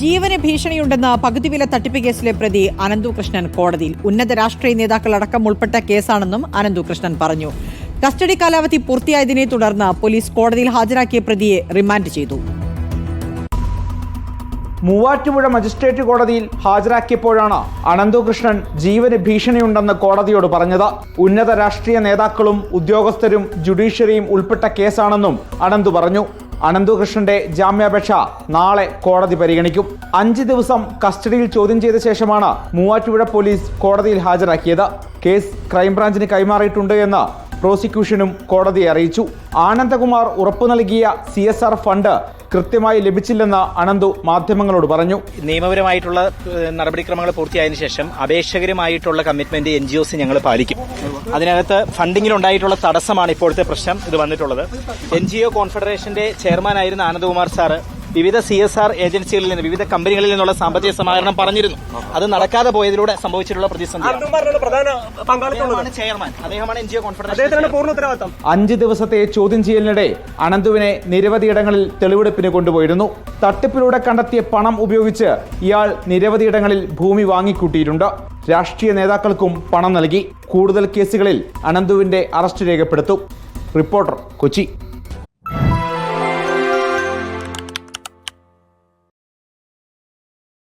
ജീവന് ഭീഷണിയുണ്ടെന്ന പകുതി വില തട്ടിപ്പ് കേസിലെ പ്രതി അനന്തു കൃഷ്ണൻ കോടതിയിൽ. ഉന്നത രാഷ്ട്രീയ നേതാക്കൾ അടക്കം ഉൾപ്പെട്ട കേസാണെന്നും അനന്തു കൃഷ്ണൻ പറഞ്ഞു. കസ്റ്റഡി കാലാവധി പൂർത്തിയായതിനെ തുടർന്ന് പോലീസ് കോടതിയിൽ ഹാജരാക്കിയ പ്രതിയെ റിമാൻഡ് ചെയ്തു. മൂവാറ്റുപുഴ മജിസ്ട്രേറ്റ് കോടതിയിൽ ഹാജരാക്കിയപ്പോഴാണ് അനന്തകൃഷ്ണൻ ജീവന് ഭീഷണിയുണ്ടെന്ന് കോടതിയോട് പറഞ്ഞത്. ഉന്നത രാഷ്ട്രീയ നേതാക്കളും ഉദ്യോഗസ്ഥരും ജുഡീഷ്യറിയും ഉൾപ്പെട്ട കേസാണെന്നും അനന്തു പറഞ്ഞു. അനന്തകൃഷ്ണന്റെ ജാമ്യാപേക്ഷ നാളെ കോടതി പരിഗണിക്കും. അഞ്ച് ദിവസം കസ്റ്റഡിയിൽ ചോദ്യം ചെയ്ത ശേഷമാണ് മൂവാറ്റുപുഴ പോലീസ് കോടതിയിൽ ഹാജരാക്കിയത്. കേസ് ക്രൈംബ്രാഞ്ചിന് കൈമാറിയിട്ടുണ്ട് എന്ന് പ്രോസിക്യൂഷനും കോടതിയെ അറിയിച്ചു. ആനന്ദകുമാർ ഉറപ്പു നൽകിയ സി ഫണ്ട് കൃത്യമായി ലഭിച്ചില്ലെന്ന് അനന്തു മാധ്യമങ്ങളോട് പറഞ്ഞു. നിയമപരമായിട്ടുള്ള നടപടിക്രമങ്ങൾ പൂർത്തിയായതിന് ശേഷം അപേക്ഷകരുമായിട്ടുള്ള കമ്മിറ്റ്മെന്റ് എൻ ജി ഒസ് ഞങ്ങൾ പാലിക്കും. അതിനകത്ത് ഫണ്ടിങ്ങിൽ ഉണ്ടായിട്ടുള്ള തടസ്സമാണ് ഇപ്പോഴത്തെ പ്രശ്നം ഇത് വന്നിട്ടുള്ളത്. എൻ ജി ഒ കോൺഫെഡറേഷന്റെ ചെയർമാനായിരുന്ന ആനന്ദകുമാർ സാറ് വിവിധ സി എസ് ആർ ഏജൻസികളിൽ നിന്ന് വിവിധ കമ്പനികളിൽ നിന്നുള്ള സാമ്പത്തിക സമാഹരണം പറഞ്ഞിരുന്നു. അത് നടക്കാതെ പോയതിലൂടെ സംഭവിച്ചിട്ടുള്ള പ്രതിസന്ധി ചെയർമാൻ അദ്ദേഹമാണ് എൻ ജി ഒ അഞ്ച് ദിവസത്തെ ചോദ്യം ചെയ്യലിനിടെ അനന്തുവിനെ നിരവധിയിടങ്ങളിൽ തെളിവെടുപ്പിന് കൊണ്ടുപോയിരുന്നു. തട്ടിപ്പിലൂടെ കണ്ടെത്തിയ പണം ഉപയോഗിച്ച് ഇയാൾ നിരവധിയിടങ്ങളിൽ ഭൂമി വാങ്ങിക്കൂട്ടിയിട്ടുണ്ട്. രാഷ്ട്രീയ നേതാക്കൾക്കും പണം നൽകി. കൂടുതൽ കേസുകളിൽ അനന്തുവിന്റെ അറസ്റ്റ് രേഖപ്പെടുത്തും. റിപ്പോർട്ടർ കൊച്ചി.